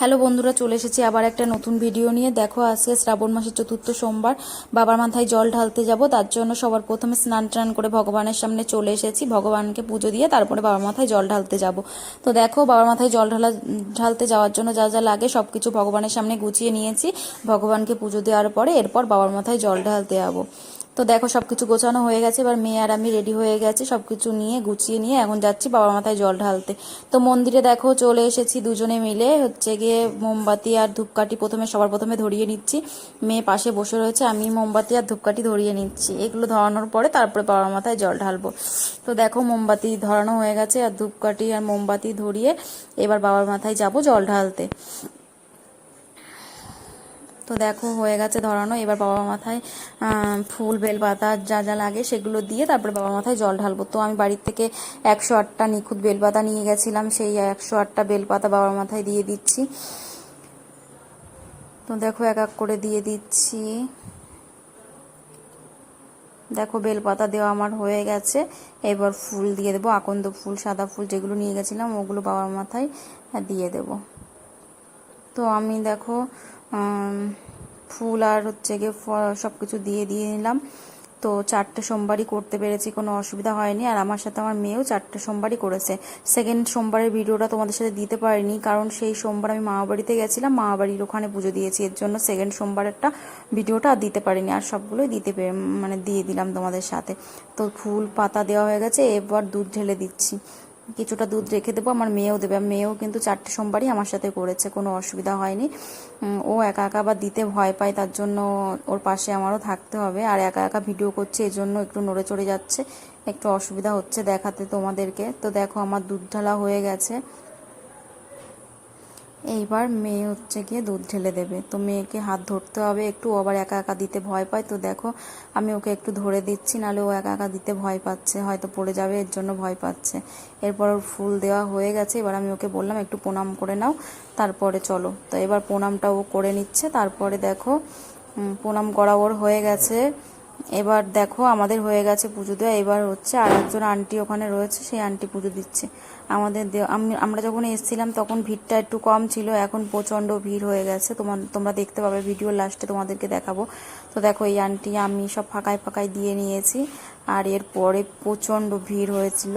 Hello বন্ধুরা, চলে এসেছি আবার একটা নতুন ভিডিও নিয়ে। দেখো, আজকে শ্রাবণ মাসের চতুর্থ সোমবার। বাবার মাথায় জল ঢালতে যাব, তার জন্য সবার প্রথমে স্নান টান করে ভগবানের সামনে চলে এসেছি। ভগবানকে পুজো দিয়ে তারপরে বাবার মাথায় জল ঢালতে যাব। তো দেখো, বাবার মাথায় জল ঢালা, ঢালতে যাওয়ার জন্য যা যা লাগে সব কিছু ভগবানের সামনে গুছিয়ে নিয়েছি। ভগবানকে পুজো দেওয়ার পরে এরপর বাবার মাথায় জল ঢালতে যাব। তো দেখো সবকিছু গোছানো হয়ে গেছে, এবার মেয়ে আর আমি রেডি হয়ে গেছে, সবকিছু নিয়ে গুছিয়ে নিয়ে এখন যাচ্ছি বাবার মাথায় জল ঢালতে। তো মন্দিরে দেখো চলে এসেছি দুজনে মিলে, হচ্ছে গিয়ে মোমবাতি আর ধূপকাঠি প্রথমে সবার প্রথমে ধরিয়ে নিচ্ছি। মেয়ে পাশে বসে রয়েছে, আমি মোমবাতি আর ধূপকাঠি ধরিয়ে নিচ্ছি। এগুলো ধরানোর পরে তারপরে বাবার মাথায় জল ঢালবো। তো দেখো মোমবাতি ধরানো হয়ে গেছে আর ধূপকাঠি আর মোমবাতি ধরিয়ে এবার বাবার মাথায় যাব জল ঢালতে। তো দেখো, হয়ে গেছে ধরানো। এবার বাবার মাথায় ফুল, বেলপাতা যা যা লাগে সেগুলো দিয়ে তারপরে বাবার মাথায় জল ঢালবো। তো আমি বাড়ির থেকে একশো আটটা নিখুঁত বেলপাতা নিয়ে গেছিলাম। সেই একশো আটটা বেলপাতা বাবার মাথায় দিয়ে দিচ্ছি। তো দেখো, এক এক করে দিয়ে দিচ্ছি। দেখো, বেলপাতা দেওয়া আমার হয়ে গেছে। এবার ফুল দিয়ে দেবো, আকন্দ ফুল, সাদা ফুল যেগুলো নিয়ে গেছিলাম, ওগুলো বাবার মাথায় দিয়ে দেব। তো আমি দেখো ফুল আর হচ্ছে গিয়ে সব কিছু দিয়ে দিয়ে নিলাম। তো চারটে সোমবারই করতে পেরেছি, কোনো অসুবিধা হয়নি। আর আমার সাথে আমার মেয়েও চারটে সোমবারই করেছে। সেকেন্ড সোমবারের ভিডিওটা তোমাদের সাথে দিতে পারিনি, কারণ সেই সোমবার আমি মামাবাড়িতে গেছিলাম। মামাবাড়ির ওখানে পুজো দিয়েছি, এর জন্য সেকেন্ড সোমবারেরটা ভিডিওটা আর দিতে পারিনি। আর সবগুলোই দিতে পেরে মানে দিয়ে দিলাম তোমাদের সাথে। তো ফুল পাতা দেওয়া হয়ে গেছে, এবার দুধ ঢেলে দিচ্ছি। কিছুটা দুধ রেখে দেবো, আমার মেয়েও দেবে। মেয়েও কিন্তু চারটে সোমবারই আমার সাথে করেছে, কোনো অসুবিধা হয়নি। ও একা একা বা দিতে ভয় পায়, তার জন্য ওর পাশে আমারও থাকতে হবে। আর একা একা ভিডিও করছে এই জন্য একটু নড়ে চড়ে যাচ্ছে, একটু অসুবিধা হচ্ছে দেখাতে তোমাদেরকে। তো দেখো, আমার দুধ ঢালা হয়ে গেছে। এইবার মেয়ে হচ্ছে গিয়ে দুধ ঢেলে দেবে। তো মেয়েকে হাত ধরতে হবে, একটু আবার একা একা দিতে ভয় পায়। তো দেখো, আমি ওকে একটু ধরে দিচ্ছি, নাহলে ও একা একা দিতে ভয় পাচ্ছে, হয়তো পড়ে যাবে, এর জন্য ভয় পাচ্ছে। এরপর ওর ফুল দেওয়া হয়ে গেছে, এবার আমি ওকে বললাম, একটু প্রণাম করে নাও, তারপরে চলো। তো এবার প্রণামটা ও করে নিচ্ছে, তারপরে দেখো প্রণাম করা ওর হয়ে গেছে। এবার দেখো আমাদের হয়ে গেছে পুজো দেওয়া। এবার হচ্ছে আর একজন আন্টি ওখানে রয়েছে, সেই আন্টি পুজো দিচ্ছে। আমাদের আমরা যখন এসেছিলাম তখন ভিড়টা একটু কম ছিল, এখন প্রচণ্ড ভিড় হয়ে গেছে। তোমার তোমরা দেখতে পাবে ভিডিও লাস্টে তোমাদেরকে দেখাবো। তো দেখো এই আন্টি, আমি সব ফাঁকায় ফাঁকায় দিয়ে নিয়েছি আর এরপরে প্রচণ্ড ভিড় হয়েছিল।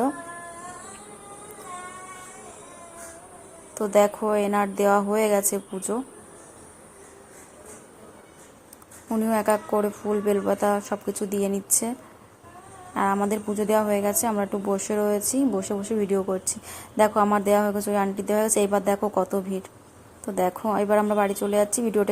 তো দেখো এনার দেওয়া হয়ে গেছে পুজো। উনিও এক এক করে ফুল, বেলপাতা সব কিছু দিয়ে নিচ্ছে। আর আমাদের পুজো দেওয়া হয়ে গেছে, আমরা একটু বসে রয়েছি, বসে বসে ভিডিও করছি। দেখো, আমার দেওয়া হয়ে গেছে, ওই আন্টি দেওয়া হয়ে গেছে এবার দেখো কত ভিড়। তো দেখো, এবার আমরা বাড়ি চলে যাচ্ছি ভিডিওটা